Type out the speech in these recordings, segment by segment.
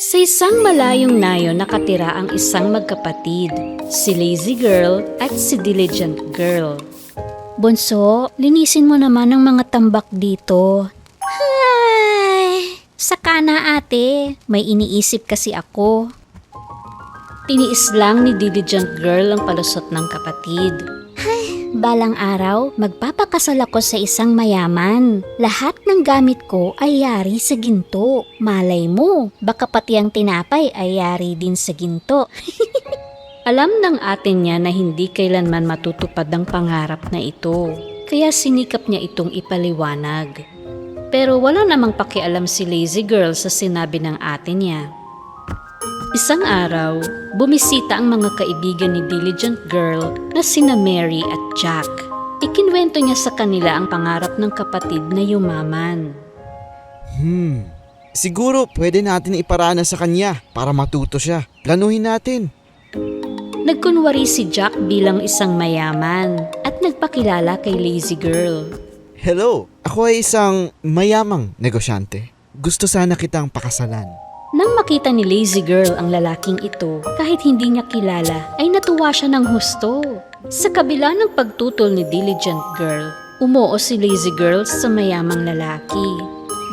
Sa isang malayong nayo nakatira ang isang magkapatid, si Lazy Girl at si Diligent Girl. Bunso, linisin mo naman ang mga tambak dito. Ay, saka na ate, may iniisip kasi ako. Tiniis lang ni Diligent Girl ang palusot ng kapatid. Balang araw, magpapakasal ako sa isang mayaman. Lahat ng gamit ko ay yari sa ginto. Malay mo, baka pati ang tinapay ay yari din sa ginto. Alam ng atin niya na hindi kailanman matutupad ang pangarap na ito. Kaya sinikap niya itong ipaliwanag. Pero wala namang pakialam si Lazy Girl sa sinabi ng ate niya. Isang araw, bumisita ang mga kaibigan ni Diligent Girl na sina Mary at Jack. Ikinwento niya sa kanila ang pangarap ng kapatid na yumaman. Hmm. Siguro pwede natin iparana sa kanya para matuto siya. Planuhin natin. Nagkunwari si Jack bilang isang mayaman at nagpakilala kay Lazy Girl. Hello, ako ay isang mayamang negosyante. Gusto sana kitang pakasalan. Nang makita ni Lazy Girl ang lalaking ito, kahit hindi niya kilala, ay natuwa siya ng husto. Sa kabila ng pagtutol ni Diligent Girl, umuo si Lazy Girl sa mayamang lalaki.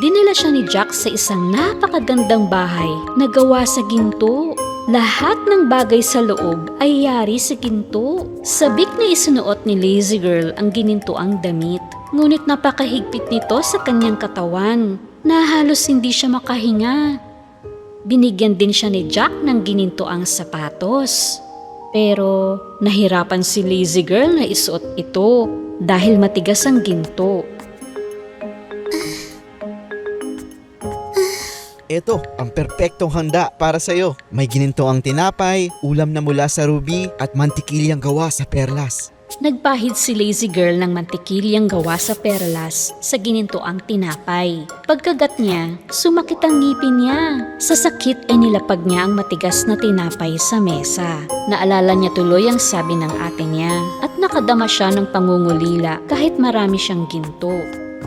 Dinala siya ni Jack sa isang napakagandang bahay na gawa sa ginto. Lahat ng bagay sa loob ay yari sa ginto. Sabik na isunuot ni Lazy Girl ang ginintoang damit. Ngunit napakahigpit nito sa kanyang katawan na halos hindi siya makahinga. Binigyan din siya ni Jack ng ginintoang sapatos. Pero nahirapan si Lazy Girl na isuot ito dahil matigas ang ginto. Ito, ang perpektong handa para sa'yo. May gininto ang tinapay, ulam na mula sa ruby, at mantikilyang gawa sa perlas. Nagpahid si Lazy Girl ng mantikilyang gawa sa perlas sa ginintoang tinapay. Pagkagat niya, sumakit ang ngipin niya. Sa sakit ay nilapag niya ang matigas na tinapay sa mesa. Naalala niya tuloy ang sabi ng ate niya at nakadama siya ng pangungulila kahit marami siyang ginto.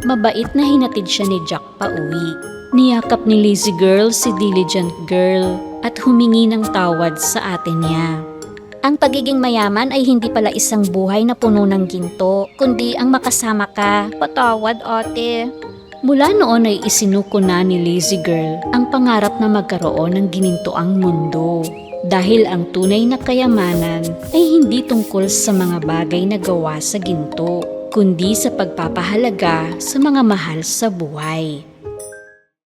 Mabait na hinatid siya ni Jack pa uwi. Niyakap ni Lazy Girl si Diligent Girl at humingi ng tawad sa ate niya. Ang pagiging mayaman ay hindi pala isang buhay na puno ng ginto, kundi ang makasama ka. Patawad, ate. Mula noon ay isinuko na ni Lazy Girl ang pangarap na magkaroon ng ginintoang mundo. Dahil ang tunay na kayamanan ay hindi tungkol sa mga bagay na gawa sa ginto, kundi sa pagpapahalaga sa mga mahal sa buhay.